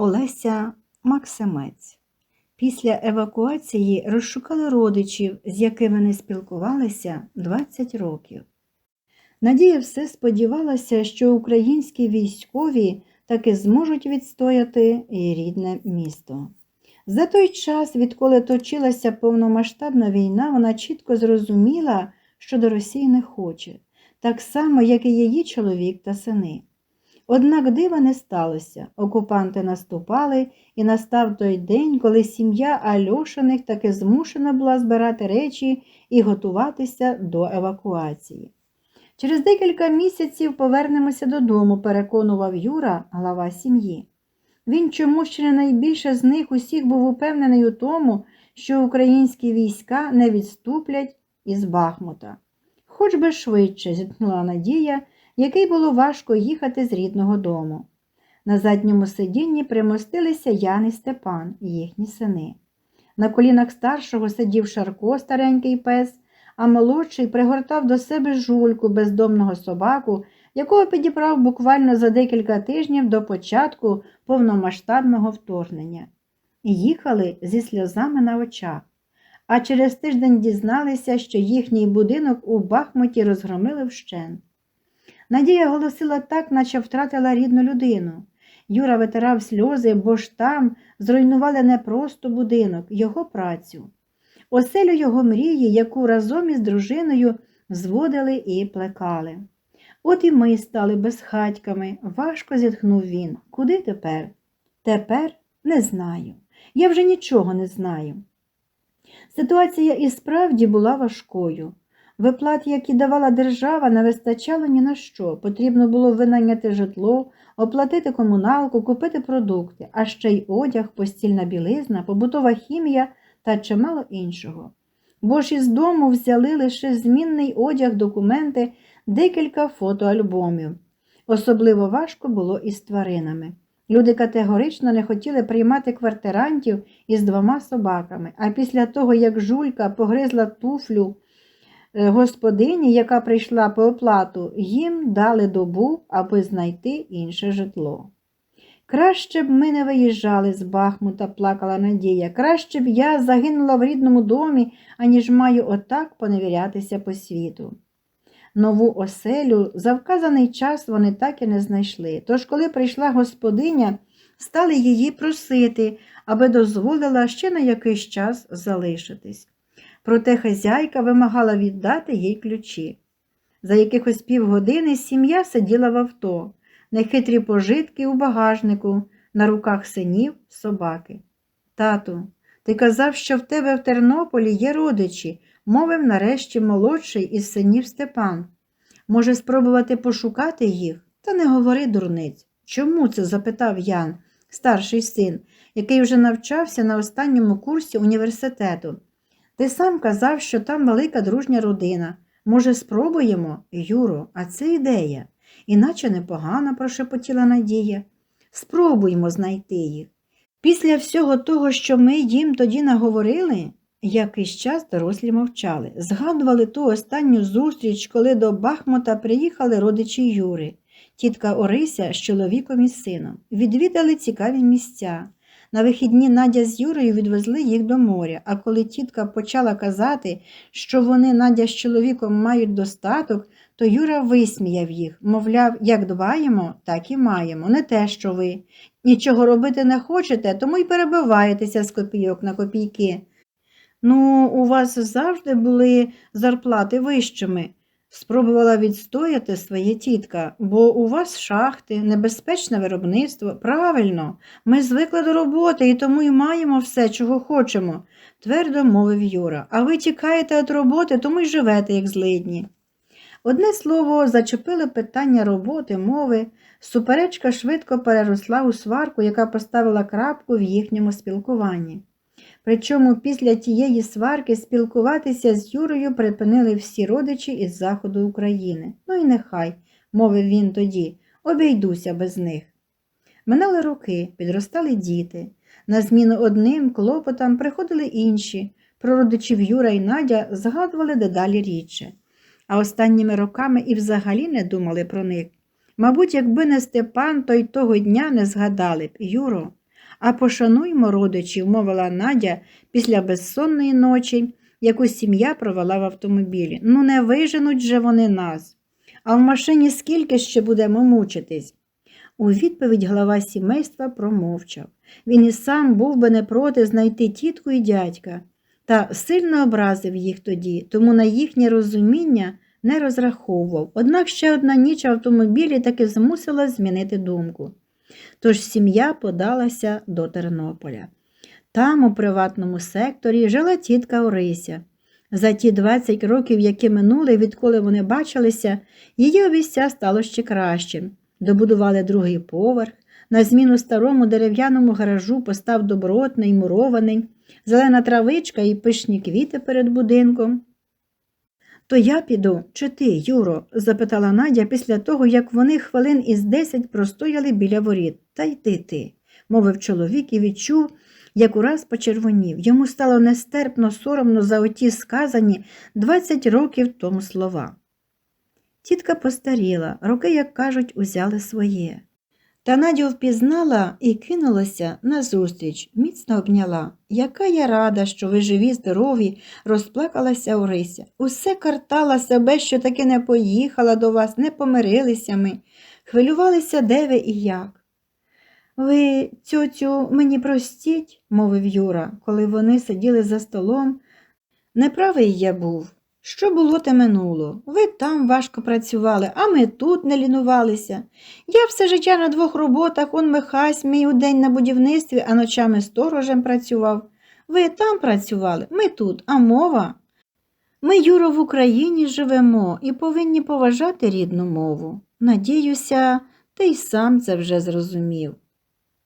Олеся Максимець. Після евакуації розшукали родичів, з якими не спілкувалися 20 років. Надія все сподівалася, що українські військові таки зможуть відстояти і рідне місто. За той час, відколи точилася повномасштабна війна, вона чітко зрозуміла, що до Росії не хоче, так само, як і її чоловік та сини. Однак дива не сталося. Окупанти наступали, і настав той день, коли сім'я Альошиних таки змушена була збирати речі і готуватися до евакуації. Через декілька місяців повернемося додому, переконував Юра, глава сім'ї. Він чомусь ще не найбільше з них усіх був упевнений у тому, що українські війська не відступлять із Бахмута. Хоч би швидше, зітхнула Надія, який було важко їхати з рідного дому. На задньому сидінні примостилися Ян і Степан, їхні сини. На колінах старшого сидів Шарко, старенький пес, а молодший пригортав до себе жульку бездомного собаку, якого підібрав буквально за декілька тижнів до початку повномасштабного вторгнення. Їхали зі сльозами на очах. А через тиждень дізналися, що їхній будинок у Бахмуті розгромили вщент. Надія голосила так, наче втратила рідну людину. Юра витирав сльози, бо ж там зруйнували не просто будинок, його працю. Оселю його мрії, яку разом із дружиною зводили і плекали. От і ми стали безхатьками, важко зітхнув він. Куди тепер? Тепер не знаю. Я вже нічого не знаю. Ситуація і справді була важкою. Виплат, які давала держава, не вистачало ні на що. Потрібно було винайняти житло, оплатити комуналку, купити продукти, а ще й одяг, постільна білизна, побутова хімія та чимало іншого. Бо ж із дому взяли лише змінний одяг, документи, декілька фотоальбомів. Особливо важко було із тваринами. Люди категорично не хотіли приймати квартирантів із двома собаками, а після того, як жулька погризла туфлю господині, яка прийшла по оплату, їм дали добу, аби знайти інше житло. Краще б ми не виїжджали з Бахмута, плакала Надія. Краще б я загинула в рідному домі, аніж маю отак поневірятися по світу. Нову оселю за вказаний час вони так і не знайшли. Тож, коли прийшла господиня, стали її просити, аби дозволила ще на якийсь час залишитись. Проте хазяйка вимагала віддати їй ключі. За якихось півгодини сім'я сиділа в авто, нехитрі пожитки у багажнику, на руках синів собаки. Тату, ти казав, що в тебе в Тернополі є родичі, мовив нарешті молодший із синів Степан. Може, спробувати пошукати їх? Та не говори, дурниць. Чому це? запитав Ян, старший син, який вже навчався на останньому курсі університету. Ти сам казав, що там велика дружня родина. Може, спробуємо, Юро, а це ідея. Іначе непогано, прошепотіла Надія. Спробуємо знайти їх. Після всього того, що ми їм тоді наговорили, якийсь час дорослі мовчали, згадували ту останню зустріч, коли до Бахмута приїхали родичі Юри, тітка Орися з чоловіком і сином, відвідали цікаві місця. На вихідні Надя з Юрою відвезли їх до моря, а коли тітка почала казати, що вони Надя з чоловіком мають достаток, то Юра висміяв їх, мовляв, як дбаємо, так і маємо, не те, що ви. Нічого робити не хочете, тому й перебиваєтеся з копійок на копійки. Ну, у вас завжди були зарплати вищими. Спробувала відстояти своє тітка, бо у вас шахти, небезпечне виробництво. Правильно, ми звикли до роботи і тому й маємо все, чого хочемо, твердо мовив Юра. А ви тікаєте від роботи, тому й живете, як злидні. Одне слово, зачепили питання роботи, мови. Суперечка швидко переросла у сварку, яка поставила крапку в їхньому спілкуванні. Причому після тієї сварки спілкуватися з Юрою припинили всі родичі із заходу України. Ну і нехай, мовив він тоді, обійдуся без них. Минали роки, підростали діти. На зміну одним клопотам приходили інші. Про родичів Юра і Надя згадували дедалі рідше. А останніми роками і взагалі не думали про них. Мабуть, якби не Степан, то й того дня не згадали б Юро. А пошануймо родичів, мовила Надя після безсонної ночі, яку сім'я провела в автомобілі. Ну, не виженуть же вони нас. А в машині скільки ще будемо мучитись? У відповідь глава сімейства промовчав. Він і сам був би не проти знайти тітку і дядька, та сильно образив їх тоді, тому на їхнє розуміння не розраховував. Однак ще одна ніч в автомобілі таки змусила змінити думку. Тож сім'я подалася до Тернополя. Там, у приватному секторі, жила тітка Орися. За ті 20 років, які минули, відколи вони бачилися, її обіця стало ще кращим. Добудували другий поверх, на зміну старому дерев'яному гаражу постав добротний, мурований, зелена травичка і пишні квіти перед будинком. То я піду, чи ти, Юро? запитала Надя після того, як вони хвилин із десять простояли біля воріт. Та йди ти, мовив чоловік і відчув, як ураз почервонів. Йому стало нестерпно соромно за оті сказані двадцять років тому слова. Тітка постаріла, роки, як кажуть, узяли своє. Та Надю впізнала і кинулася назустріч, міцно обняла. Яка я рада, що ви живі, здорові, розплакалася Орися. Усе картала себе, що таки не поїхала до вас, не помирилися ми, хвилювалися, де ви і як. Ви, цьоцю, мені простіть, мовив Юра, коли вони сиділи за столом. Неправий я був. Що було, те минуло. Ви там важко працювали, а ми тут не лінувалися. Я все життя на двох роботах, он Михась, мій удень на будівництві, а ночами сторожем працював. Ви там працювали, ми тут, а мова. Ми, Юро, в Україні живемо і повинні поважати рідну мову. Надіюся, ти й сам це вже зрозумів.